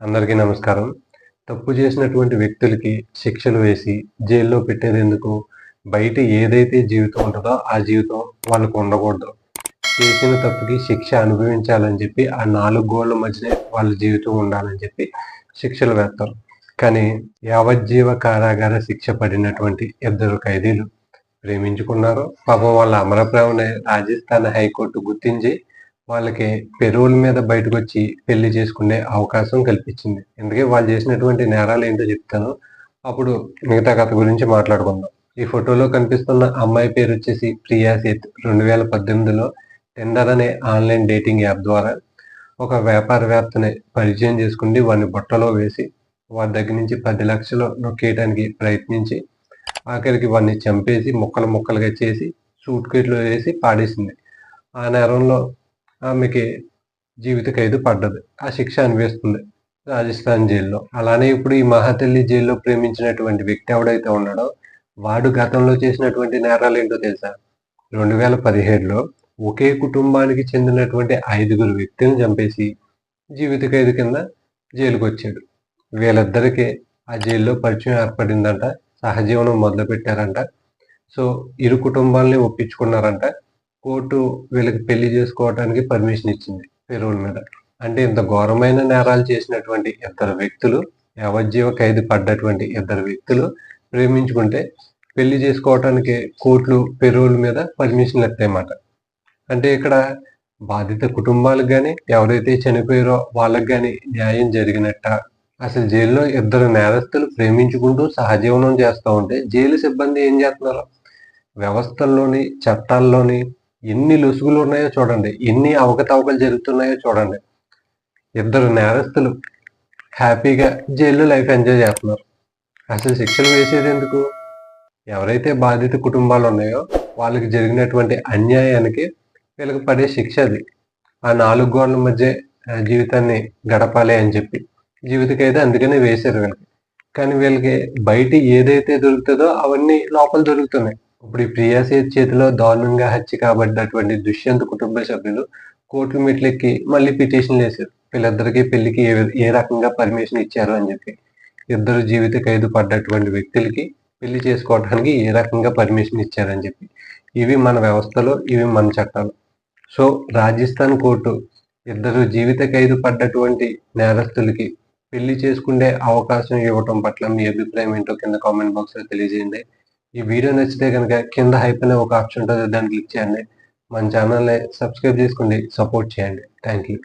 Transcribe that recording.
అందరికీ నమస్కారం. తప్పు చేసినటువంటి వ్యక్తులకి శిక్షలు వేసి జైల్లో పెట్టేది ఎందుకు బయట ఏదైతే జీవితం ఉంటుందో ఆ జీవితం వాళ్ళకు ఉండకూడదు. చేసిన తప్పుకి శిక్ష అనుభవించాలని చెప్పి ఆ నాలుగు గోళ్ళ మధ్యనే వాళ్ళ జీవితం ఉండాలని చెప్పి శిక్షలు వేస్తారు. కానీ యావజ్జీవ కారాగార శిక్ష పడినటువంటి ఇద్దరు ఖైదీలు ప్రేమించుకున్నారు. పాపం వాళ్ళ అమరప్రేమని రాజస్థాన్ హైకోర్టు గుర్తించి వాళ్ళకి పెరువుల మీద బయటకు వచ్చి పెళ్ళి చేసుకునే అవకాశం కల్పించింది. అందుకే వాళ్ళు చేసినటువంటి నేరాలు ఏంటో చెప్తాను. అప్పుడు మిగతా కథ గురించి మాట్లాడుకుందాం. ఈ ఫోటోలో కనిపిస్తున్న అమ్మాయి పేరు వచ్చేసి ప్రియా సేత్. రెండు వేల పద్దెనిమిదిలో టెండర్ అనే ఆన్లైన్ డేటింగ్ యాప్ ద్వారా ఒక వ్యాపారవేత్తని పరిచయం చేసుకుని వాడిని బుట్టలో వేసి వారి దగ్గర నుంచి పది లక్షలు నొక్కేయడానికి ప్రయత్నించి ఆఖరికి వాడిని చంపేసి ముక్కలు ముక్కలుగా చేసి సూట్ కేట్లో వేసి పాడేసింది. ఆ నేరంలో ఆమెకి జీవిత ఖైదు పడ్డది. ఆ శిక్ష అనిపిస్తుంది రాజస్థాన్ జైల్లో. అలానే ఇప్పుడు ఈ మహాతల్లి జైల్లో ప్రేమించినటువంటి వ్యక్తి ఎవడైతే ఉన్నాడో వాడు గతంలో చేసినటువంటి నేరాలు ఏంటో తెలుసా? రెండు వేల పదిహేడులో ఒకే కుటుంబానికి చెందినటువంటి ఐదుగురు వ్యక్తులను చంపేసి జీవిత ఖైదు కింద జైలుకు వచ్చాడు వీళ్ళిద్దరికీ ఆ జైల్లో పరిచయం ఏర్పడిందంట. సహజీవనం మొదలుపెట్టారంట. సో ఇరు కుటుంబాలని ఒప్పించుకున్నారంట. కోర్టు వీళ్ళకి పెళ్ళి చేసుకోవడానికి పర్మిషన్ ఇచ్చింది పెరువుల మీద. అంటే ఇంత ఘోరమైన నేరాలు చేసినటువంటి ఇద్దరు వ్యక్తులు యావజ్జీవ ఖైదు పడ్డటువంటి ఇద్దరు వ్యక్తులు ప్రేమించుకుంటే పెళ్ళి చేసుకోవటానికి కోర్టులు పెరువుల మీద పర్మిషన్ ఎత్తాయన్నమాట అంటే ఇక్కడ బాధిత కుటుంబాలకు కానీ ఎవరైతే చనిపోయారో వాళ్ళకి కానీ న్యాయం జరిగినట్ట. అసలు జైల్లో ఇద్దరు నేరస్తులు ప్రేమించుకుంటూ సహజీవనం చేస్తూ ఉంటే జైలు సిబ్బంది ఏం చేస్తున్నారు? వ్యవస్థల్లోని చట్టాల్లోని ఎన్ని లొసుగులు ఉన్నాయో చూడండి. ఎన్ని అవకతవకలు జరుగుతున్నాయో చూడండి. ఇద్దరు నేరస్తులు హ్యాపీగా జైల్లో లైఫ్ ఎంజాయ్ చేస్తున్నారు. అసలు శిక్షలు వేసేది ఎందుకు? ఎవరైతే బాధిత కుటుంబాలు ఉన్నాయో వాళ్ళకి జరిగినటువంటి అన్యాయానికి వీళ్ళకి పడే శిక్ష అది. ఆ నాలుగు గోడల మధ్య జీవితాన్ని గడపాలి అని చెప్పి జీవితకైతే అందుకనే వేశారు వీళ్ళకి. కానీ వీళ్ళకి బయట ఏదైతే దొరుకుతుందో అవన్నీ లోపల దొరుకుతున్నాయి. ఇప్పుడు ఈ ప్రియాసేత్ చేతిలో దారుణంగా హత్య కాబడినటువంటి దుష్యంత్ కుటుంబ సభ్యులు కోర్టు మెట్లెక్కి మళ్ళీ పిటిషన్లు వేశారు. వీళ్ళిద్దరికి పెళ్ళికి ఏ ఏ రకంగా పర్మిషన్ ఇచ్చారు అని చెప్పి. ఇద్దరు జీవిత ఖైదు పడ్డటువంటి వ్యక్తులకి పెళ్ళి చేసుకోవడానికి ఏ రకంగా పర్మిషన్ ఇచ్చారని చెప్పి. ఇవి మన వ్యవస్థలో ఇవి మన చట్టాలు. సో రాజస్థాన్ కోర్టు ఇద్దరు జీవిత ఖైదు పడ్డటువంటి నేరస్తులకి పెళ్ళి చేసుకునే అవకాశం ఇవ్వటం పట్ల మీ అభిప్రాయం ఏంటో కింద కామెంట్ బాక్స్లో తెలియజేయండి. ఈ వీడియో నచ్చితే కనుక కింద హైప్ అనే ఒక ఆప్షన్ ఉంటుంది దాన్ని క్లిక్ చేయండి. మన ఛానల్ని సబ్స్క్రైబ్ చేసుకోండి సపోర్ట్ చేయండి. Thank you